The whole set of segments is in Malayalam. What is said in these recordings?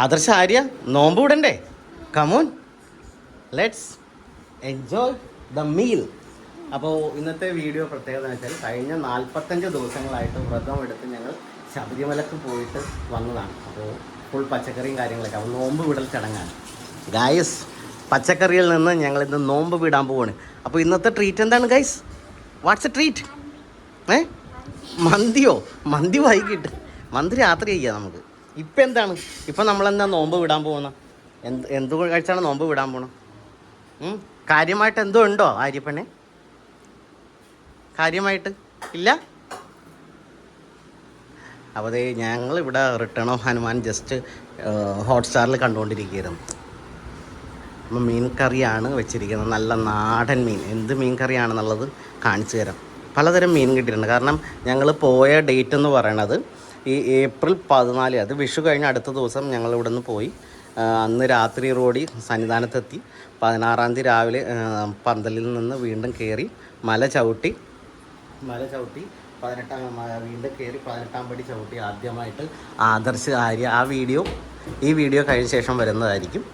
ആദർശ ആര്യ നോമ്പ് വിടണ്ടേ? Come on let's enjoy the meal അപ്പോൾ ഇന്നത്തെ വീഡിയോ പ്രത്യേകത എന്ന് വെച്ചാൽ കഴിഞ്ഞ നാൽപ്പത്തഞ്ച് ദിവസങ്ങളായിട്ട് വ്രതം എടുത്ത് ഞങ്ങൾ ശബരിമലക്ക് പോയിട്ട് വന്നതാണ്. അപ്പോൾ ഫുൾ പച്ചക്കറിയും കാര്യങ്ങളൊക്കെ. അപ്പോൾ നോമ്പ് വിടൽ ചടങ്ങാണ്. ഗായസ് പച്ചക്കറിയിൽ നിന്ന് ഞങ്ങൾ ഇന്ന് നോമ്പ് വിടാൻ പോവാണ്. അപ്പോൾ ഇന്നത്തെ ട്രീറ്റ് എന്താണ് ഗൈസ് വാട്ട്സ് എ ട്രീറ്റ് ഏ? മന്തിയോ? മന്തി വൈകിട്ട്. മന്തി രാത്രി ചെയ്യാം നമുക്ക്. ഇപ്പം എന്താണ്? ഇപ്പം നമ്മളെന്താ നോമ്പ് വിടാൻ പോകുന്ന എന്ത് എന്ത് കഴിച്ചാണ് നോമ്പ് വിടാൻ പോണം? കാര്യമായിട്ട് എന്തോ ഉണ്ടോ ആര്യപ്പനെ? കാര്യമായിട്ട് ഇല്ല? അപ്പോൾ അതേ ഞങ്ങളിവിടെ റിട്ടേൺ ഓഫ് ഹനുമാൻ ജസ്റ്റ് ഹോട്ട്സ്റ്റാറിൽ കണ്ടുകൊണ്ടിരിക്കുകയായിരുന്നു. അപ്പം മീൻ കറിയാണ് വെച്ചിരിക്കുന്നത്. നല്ല നാടൻ മീൻ. എന്ത് മീൻ കറിയാണെന്നുള്ളത് കാണിച്ചു തരാം. പലതരം മീൻ കിട്ടിയിട്ടുണ്ട്. കാരണം ഞങ്ങൾ പോയ ഡേറ്റ് എന്ന് പറയണത് ഈ ഏപ്രിൽ പതിനാല് അത് വിഷു കഴിഞ്ഞ അടുത്ത ദിവസം ഞങ്ങൾ ഇവിടെ നിന്ന് പോയി അന്ന് രാത്രി റോഡി സന്നിധാനത്തെത്തി. പതിനാറാം തീയതി രാവിലെ പന്തലിൽ നിന്ന് വീണ്ടും കയറി മല ചവിട്ടി. മല ചവിട്ടി പതിനെട്ടാം വീണ്ടും കയറി പതിനെട്ടാം പടി ചവിട്ടി. ആദ്യമായിട്ട് ആദർശ് ആര്യ ആ വീഡിയോ ഈ വീഡിയോ കഴിഞ്ഞ ശേഷം വരുന്നതായിരിക്കും.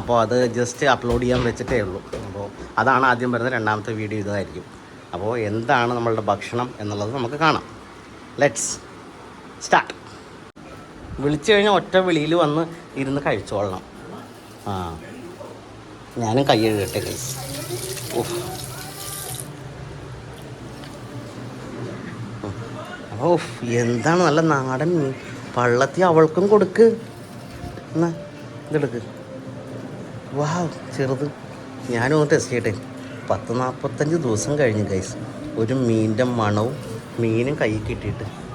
അപ്പോൾ അത് ജസ്റ്റ് അപ്ലോഡ് ചെയ്യാൻ വെച്ചിട്ടേ ഉള്ളൂ. അപ്പോൾ അതാണ് ആദ്യം വരുന്ന രണ്ടാമത്തെ വീഡിയോ ഇതായിരിക്കും. അപ്പോൾ എന്താണ് നമ്മളുടെ ഭക്ഷണം എന്നുള്ളത് നമുക്ക് കാണാം. ലെറ്റ്സ് സ്റ്റാർട്ട് വിളിച്ചു കഴിഞ്ഞാൽ ഒറ്റ വെളിയിൽ വന്ന് ഇരുന്ന് കഴിച്ചോളണം. ആ. ഞാനും കൈ എഴുതട്ടെ കൈ ഓ എന്താണ് നല്ല നാടൻ മീൻ. പള്ളത്തി അവൾക്കും കൊടുക്ക്. എന്നാ ഇതെടുക്ക്. വാ ചെറുത്. ഞാനും ഒന്ന് ടെസ്റ്റ് ചെയ്യട്ടെ. പത്ത് നാൽപ്പത്തഞ്ച് ദിവസം കഴിഞ്ഞു ഗൈസ് ഒരു മീനിന്റെ മണവും മീനും കൈ കിട്ടിയിട്ട്.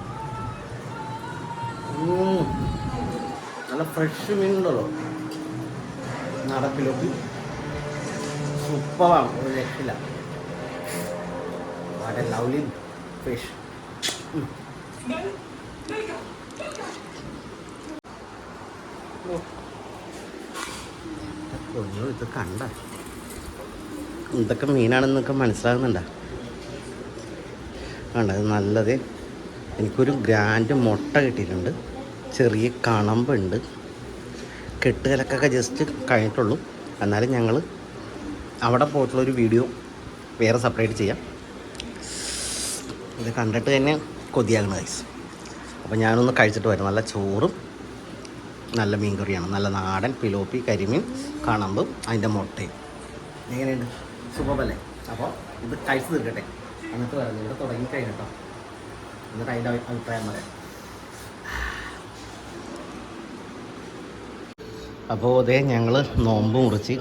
ഫ്രഷ് മീനുണ്ടല്ലോ. നടപ്പിലൊക്കെ. സൂപ്പറാണ്. ഒരു രക്ഷയില്ല. വളരെ ലവ്ലി ഫിഷ്. അയ്യോ ഇത് കണ്ട. എന്തൊക്കെ മീനാണെന്നൊക്കെ മനസ്സിലാകുന്നുണ്ട? കണ്ട ഇത് നല്ലത്. എനിക്കൊരു ഗ്രാൻഡ് മുട്ട കിട്ടിയിട്ടുണ്ട്. ചെറിയ കണമ്പുണ്ട്. കെട്ടുകലക്കൊക്കെ ജസ്റ്റ് കഴിഞ്ഞിട്ടുള്ളൂ. എന്നാലും ഞങ്ങൾ അവിടെ പോയിട്ടുള്ളൊരു വീഡിയോ വേറെ സെപ്പറേറ്റ് ചെയ്യാം. ഇത് കണ്ടിട്ട് തന്നെ കൊതിയാകണം ഗൈസ് അപ്പോൾ ഞാനൊന്ന് കഴിച്ചിട്ട് വരാം. നല്ല ചോറും നല്ല മീൻ കറിയാണ് നല്ല നാടൻ പിലോപ്പി കരിമീൻ കണമ്പും അതിന്റെ മുട്ടയും. എങ്ങനെയുണ്ട് സുഖമല്ലേ? അപ്പോൾ ഇത് കഴിച്ച് തീർക്കട്ടെ. എന്നിട്ട് വരാം. ഇവിടെ തുടങ്ങി കഴിഞ്ഞിട്ടോ. എന്നിട്ട് അതിന്റെ അഭിപ്രായം പറയാം. അപ്പോൾ അതേ ഞങ്ങൾ നോമ്പ് മുറിച്ച്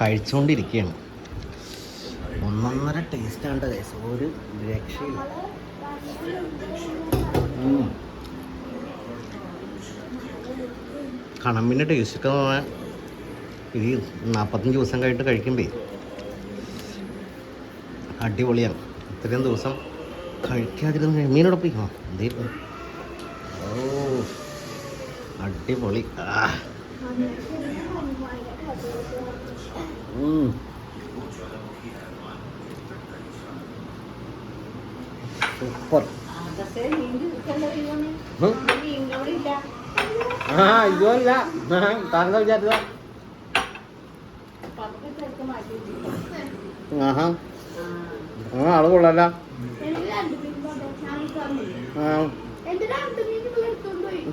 കഴിച്ചുകൊണ്ടിരിക്കുകയാണ് ഒന്നൊന്നര ടേസ്റ്റാണ്ട് ഗൈസ് ഒരു രക്ഷയില്ല. കണമ്പിന്റെ ടേസ്റ്റൊക്കെ പറഞ്ഞാൽ ഈ നാൽപ്പത്തഞ്ച് ദിവസം കഴിഞ്ഞിട്ട് കഴിക്കുമ്പേ. അടിപൊളിയാണ്. ഇത്രയും ദിവസം കഴിക്കാതിരുന്ന് മീനോടെ പോയിക്കോ എന്തേ ഓ അടിപൊളി. ആ. ഉം. സൂപ്പർ ഉം. ആ ഇതല്ല താങ്കൾ വിചാരിച്ച ആഹാ. ആ ആൾ കൊള്ളാല. ആ.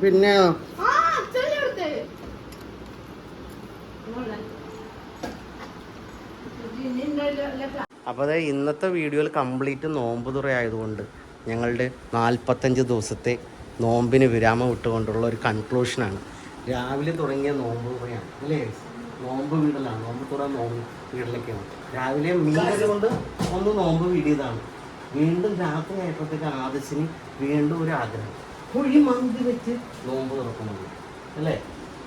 പിന്നെ? അപ്പോൾ അതായത് ഇന്നത്തെ വീഡിയോയിൽ കംപ്ലീറ്റ് നോമ്പ് തുറ ആയതുകൊണ്ട് ഞങ്ങളുടെ നാൽപ്പത്തഞ്ച് ദിവസത്തെ നോമ്പിന് വിരാമം വിട്ടുകൊണ്ടുള്ള ഒരു കൺക്ലൂഷനാണ് രാവിലെ തുടങ്ങിയ നോമ്പ് തുറയാണ്. അല്ലേ? നോമ്പ് വീടലാണ്. നോമ്പ് തുറ നോമ്പ് വീട്ടിലേക്കാണ് രാവിലെ മീനൊക്കെ കൊണ്ട് ഒന്ന് നോമ്പ് വീടിയതാണ്. വീണ്ടും രാത്രി ആയപ്പോഴത്തേക്ക് ആദശിന് വീണ്ടും ഒരു ആഗ്രഹം. കുഴിമന്തി വെച്ച് നോമ്പ് തുറക്കുന്നത്. അല്ലേ?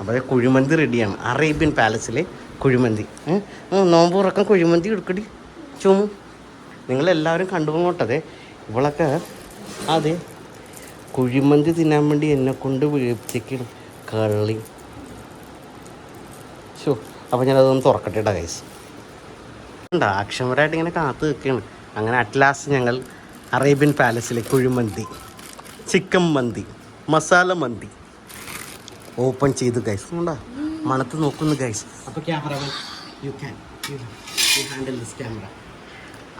അപ്പോൾ കുഴിമന്തി റെഡിയാണ് അറേബ്യൻ പാലസിലെ കുഴിമന്തി. നോമ്പ് തുറക്കാൻ കുഴിമന്തി എടുക്കടി. ചുമു നിങ്ങളെല്ലാവരും കണ്ടുപോകട്ടെ. ഇവളൊക്കെ അതെ കുഴിമന്തി തിന്നാൻ വേണ്ടി എന്നെ കൊണ്ട് വീഴ്ചയ്ക്ക് കള്ളി. ഷോ അപ്പോൾ ഞാനതൊന്ന് തുറക്കട്ടെ കേട്ടോ ഗൈസ് ഉണ്ട് അക്ഷമരായിട്ട് ഇങ്ങനെ കാത്തു നിൽക്കുകയാണ് അങ്ങനെ അറ്റ്ലാസ്റ്റ് ഞങ്ങൾ അറേബ്യൻ പാലസിലെ കുഴിമന്തി ചിക്കൻ മന്തി മസാല മന്തി ഓപ്പൺ ചെയ്തു ഗൈസ് ഉണ്ടാ മണത്ത് നോക്കുന്നു ഗൈസ് അപ്പോൾ camera you can you handle this camera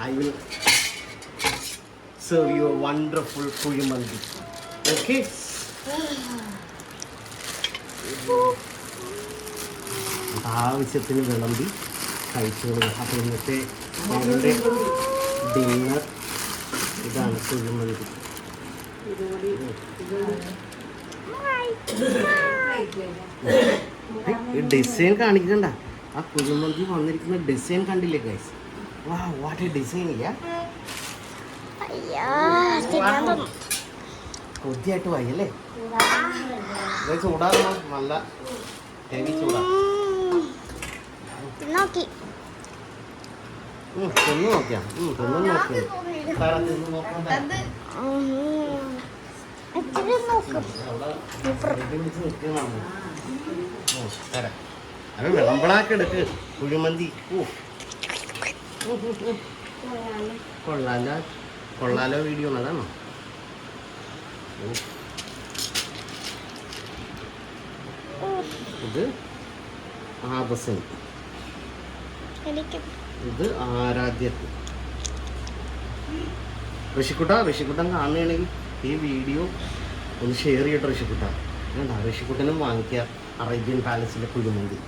I will serve you wonderful kuzhimanthi okay ആവശ്യത്തിന് വിളമ്പി കഴിച്ചോളൂ. അപ്പോൾ ഇന്നത്തെ ഞങ്ങളുടെ ഡിന്നർ ഇതാണ് കുഴിമന്തി ഡിസൈൻ കാണിക്കണ്ട. ആ കുഴിമന്തി വന്നിരിക്കുന്ന ഡിസൈൻ കണ്ടില്ലേ ഗൈസ് ഡിസൈൻ ഇല്ല അയ്യോ തിന്നാൻ തോന്നും കൊതിയായിട്ട് വായി അല്ലേ ചൂടാകണം നല്ല ഹെവി ചൂടാ. നോക്കി. തിന്ന് നോക്കിയാ. തിന്ന് നോക്കിയാ. തിന്ന് നോക്കും. അവിടെ കെട്ടി പിടിച്ച് കൊള്ളാലോ. കൊള്ളാലോ. വീഡിയോ അതാണോ ഓ. ഇത് ആപസൻ ഇത് ആരാധ്യ ഋഷിക്കുട്ട ഋഷിക്കുട്ടൻ കാണുകയാണെങ്കിൽ ഈ വീഡിയോ ഒന്ന് ഷെയർ ചെയ്യട്ടോ ഋഷിക്കുട്ട ഋഷിക്കുട്ടനും വാങ്ങിക്കുക അറേബ്യൻ പാലസിലെ കുഴിമന്തി.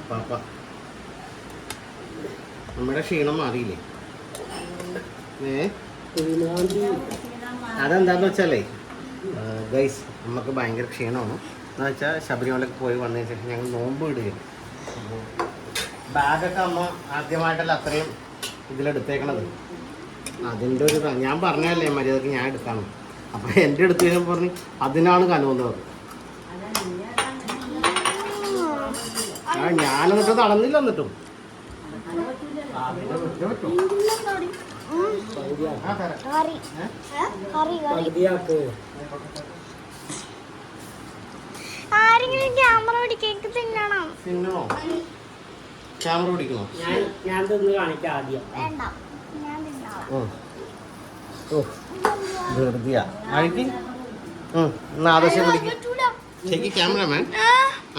ഇതപ്പാപ്പ നമ്മുടെ ക്ഷീണം മാറിയില്ലേ? ഏ? അതെന്താന്ന് വെച്ചാലേ ഗൈസ് നമുക്ക് ഭയങ്കര ക്ഷീണമാണ്. എന്ന് വെച്ചാൽ ശബരിമലക്ക് പോയി വന്നതിന് ശേഷം ഞങ്ങൾ നോമ്പ് ഇടുകയാണ്. ബാഗൊക്കെ അമ്മ ആദ്യമായിട്ടല്ല അത്രയും ഇതിലെടുത്തേക്കണത്. അതിന്റെ ഒരു ഞാൻ പറഞ്ഞല്ലേ മര്യാദയ്ക്ക് ഞാൻ എടുക്കണം. അപ്പോൾ എന്റെ അടുത്ത് ഞാൻ പറഞ്ഞ് അതിനാണ് കനവെന്ന് ആ ഞാൻ എന്നിട്ട് നടന്നില്ല എന്നിട്ടും. ആരെങ്കിലും ക്യാമറ പിടി കേക്ക് തിന്നണം. തിന്നണോ? ക്യാമറ പിടിക്കണോ? ഞാൻ ഞാൻ തിന്ന് കാണിക്കാം ആദ്യം. വേണ്ട. ധൃതിയാ അഴിക്ക് എന്നാ ആദർശം പിടിക്കും. പറ്റൂല. ശരിക്ക് ക്യാമറമാൻ? ആ,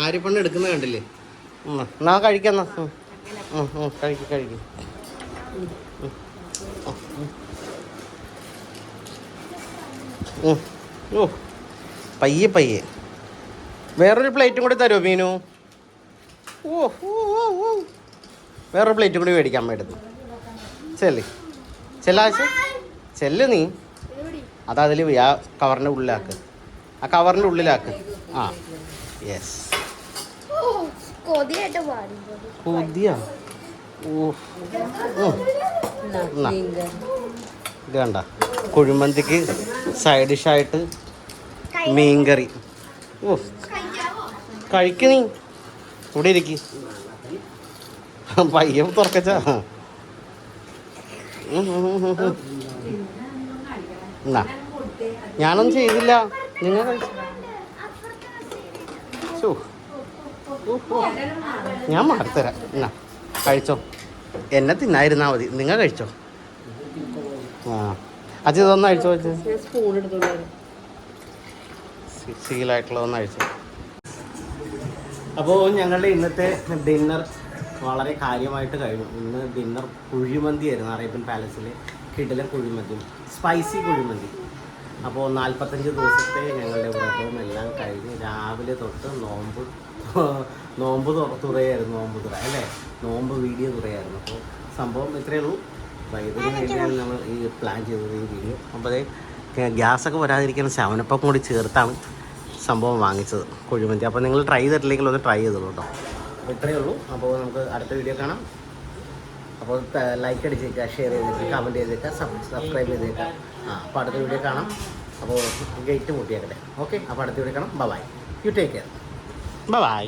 ആര്യപ്പണ്ണ് എടുക്കുന്നത് കണ്ടില്ലേ? എന്നാ കഴിക്കാം കഴിക്കും കഴിക്ക്. ഓ പയ്യെ പയ്യെ. വേറൊരു പ്ലേറ്റും കൂടി തരുമോ മീനു? ഓ വേറൊരു പ്ലേറ്റും കൂടി മേടിക്കാൻ മേടുന്നു ചെല്ല്. ചെല്ലാശ ചെല്ല് നീ. അതതിൽ ആ കവറിന്റെ ഉള്ളിലാക്ക്. ആ കവറിന്റെ ഉള്ളിലാക്ക്. ആ. യെസ് കൊതിയായിട്ട്. ഇത് കണ്ട. കുഴിമന്തിക്ക് സൈഡ് ഡിഷായിട്ട് മീൻകറി. ഓ കഴിക്ക് നീ. ഇവിടെ ഇരിക്ക്. പയ്യ തുറക്കച്ച. എന്നാ. ഞാനൊന്നും ചെയ്തില്ല. നിങ്ങൾ കഴിച്ചു. ഞാൻ മാറിത്തരാം എന്നാ കഴിച്ചോ. എന്നെ തിന്നായിരുന്നാ മതി. നിങ്ങൾ കഴിച്ചോ? ആ. അച്ഛൻ ഇതൊന്നും അഴിച്ചോ വെച്ച് ഒന്ന് അഴിച്ചോ അപ്പോൾ ഞങ്ങളുടെ ഇന്നത്തെ ഡിന്നർ വളരെ കാര്യമായിട്ട് കഴിഞ്ഞു. ഇന്ന് ഡിന്നർ കുഴിമന്തി ആയിരുന്നു അറേബ്യൻ പാലസിലെ കിടിലൻ കുഴിമന്തി. സ്പൈസി കുഴിമന്തി. അപ്പോൾ നാൽപ്പത്തഞ്ച് ദിവസത്തെ ഞങ്ങളുടെ വ്രതവും എല്ലാം കഴിഞ്ഞ് രാവിലെ തൊട്ട് നോമ്പ് നോമ്പ് തുറ- തുറയായിരുന്നു നോമ്പ് തുറ അല്ലേ? നോമ്പ് വീഡിയോ തുറയായിരുന്നു. അപ്പോൾ സംഭവം ഇത്രയേ ഉള്ളൂ. വൈദ്യുതി കഴിഞ്ഞാൽ വേണ്ടിയാണ് നമ്മൾ ഈ പ്ലാൻ ചെയ്തത് ഈ വീഡിയോ. അപ്പോൾ ഗ്യാസൊക്കെ വരാതിരിക്കാൻ ശവനപ്പം കൂടി ചേർത്താണ് സംഭവം വാങ്ങിച്ചത് കുഴിമന്തി അപ്പോൾ നിങ്ങൾ ട്രൈ ചെയ്തിട്ടില്ലെങ്കിൽ ഒന്ന് ട്രൈ ചെയ്തോളൂ കേട്ടോ. അപ്പോൾ ഇത്രയേ ഉള്ളൂ. അപ്പോൾ നമുക്ക് അടുത്ത വീഡിയോ കാണാം. അപ്പോൾ ലൈക്ക് അടിച്ചേക്കുക ഷെയർ ചെയ്തേക്കുക കമന്റ് ചെയ്തേക്കുക സബ്സ്ക്രൈബ് ചെയ്തേക്കുക ആ അപ്പോൾ അടുത്ത വീഡിയോ കാണാം. അപ്പോൾ ഗേറ്റ് മുട്ടിയേക്കട്ടെ ഓക്കെ അപ്പോൾ അടുത്ത വീഡിയോ കാണാം. Bye you take care bye